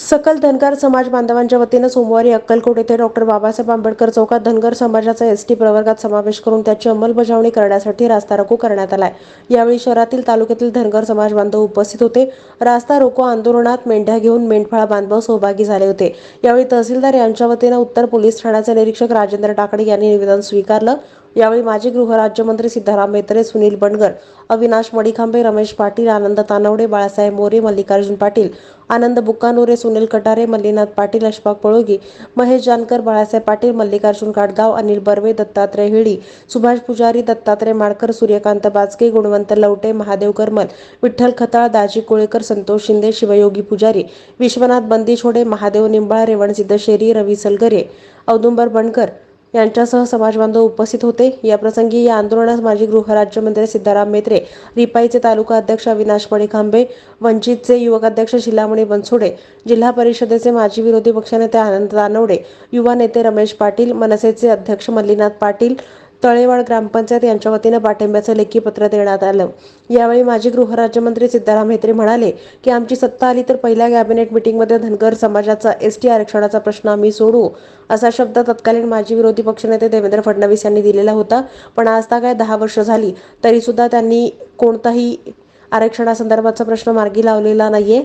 सकल धनगर समाज बांधवांच्या वतीनं सोमवारी अक्कलकोट येथे डॉक्टर बाबासाहेब आंबेडकर चौकात धनगर समाजाचा एस टी प्रवर्गात समावेश करून त्याची अंमलबजावणी करण्यासाठी रास्ता रोको करण्यात आलाय. यावेळी शहरातील तालुक्यातील धनगर समाज बांधव उपस्थित होते. रास्ता रोको आंदोलनात मेंढ्या घेऊन मेंढपाळ बांधव सहभागी झाले होते. यावेळी तहसीलदार यांच्या वतीनं उत्तर पोलीस ठाण्याचे निरीक्षक राजेंद्र टाकडे यांनी निवेदन स्वीकारलं. यावेळी माजी गृहराज्यमंत्री सिद्धाराम मेत्रे सुनील बनगर अविनाश मडिखांबे रमेश पाटील आनंद तानवडे बाळासाहेब मोरे मल्लिकार्जुन पाटील आनंद बुक्कानोरे सुनील कटारे मल्लीनाथ पाटील अशफाक पळोगी महेश जानकर बाळासाहेब पाटील मल्लिकार्जुन काटगाव अनिल बर्वे दत्तात्रय हिळी सुभाष पुजारी दत्तात्रय माडकर सूर्यकांत बाजके गुणवंत लवटे महादेव करमल विठ्ठल खताळ दाजी कोळेकर संतोष शिंदे शिवयोगी पुजारी विश्वनाथ बंदिछोडे महादेव निंबाळ रेवणसिद्ध शेरी रवी सलगरे औदुंबर बनकर यांच्यासह समाजबांधव उपस्थित होते. या प्रसंगी या आंदोलनास माजी गृहराज्यमंत्री सिद्धाराम मेत्रे रिपाईचे तालुका अध्यक्ष अविनाश मणिखांबे वंचितचे युवक अध्यक्ष शिलामणी बनसोडे जिल्हा परिषदेचे माजी विरोधी पक्षनेते आनंद दानवडे युवा नेते रमेश पाटील मनसेचे अध्यक्ष मल्लीनाथ पाटील तळेवाड ग्रामपंचायत यांच्या वतीनं पाठिंब्याचं लेखी पत्र देण्यात आलं. यावेळी माजी गृहराज्यमंत्री सिद्धाराम म्हेत्रे म्हणाले की आमची सत्ता आली तर पहिल्या कॅबिनेट मिटिंगमध्ये धनगर समाजाचा एस टी आरक्षणाचा प्रश्न आम्ही सोडू. असा शब्द तत्कालीन माजी विरोधी पक्षनेते देवेंद्र फडणवीस यांनी दिलेला होता. पण आता काय दहा वर्ष झाली तरी सुद्धा त्यांनी कोणताही आरक्षणासंदर्भाचा प्रश्न मार्गी लावलेला नाहीये.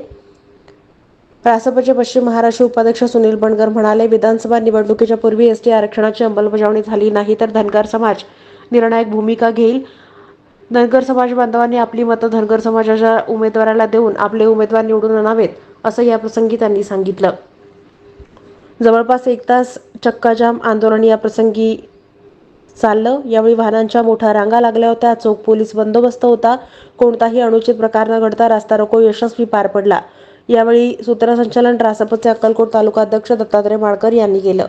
रासपचे पश्चिम महाराष्ट्र उपाध्यक्ष सुनील बणगर म्हणाले विधानसभा निवडणुकीच्या पूर्वी एस टी आरक्षणाची अंमलबजावणी झाली नाही तर धनगर समाज निर्णायक भूमिका घेईल. धनगर समाज बांधवांनी आपली मतं धनगर समाजाच्या उमेदवाराला देऊन आपले उमेदवार निवडून आणावेत असं या प्रसंगी त्यांनी सांगितलं. जवळपास एक तास चक्काजाम आंदोलन या प्रसंगी चाललं. यावेळी वाहनांच्या मोठ्या रांगा लागल्या होत्या चोख पोलीस बंदोबस्त होता. कोणताही अनुचित प्रकार न घडता रास्ता रोको यशस्वी पार पडला. यावेळी सूत्रसंचालन रासपचे अक्कलकोट तालुका अध्यक्ष दत्तात्रय माळकर यांनी केलं.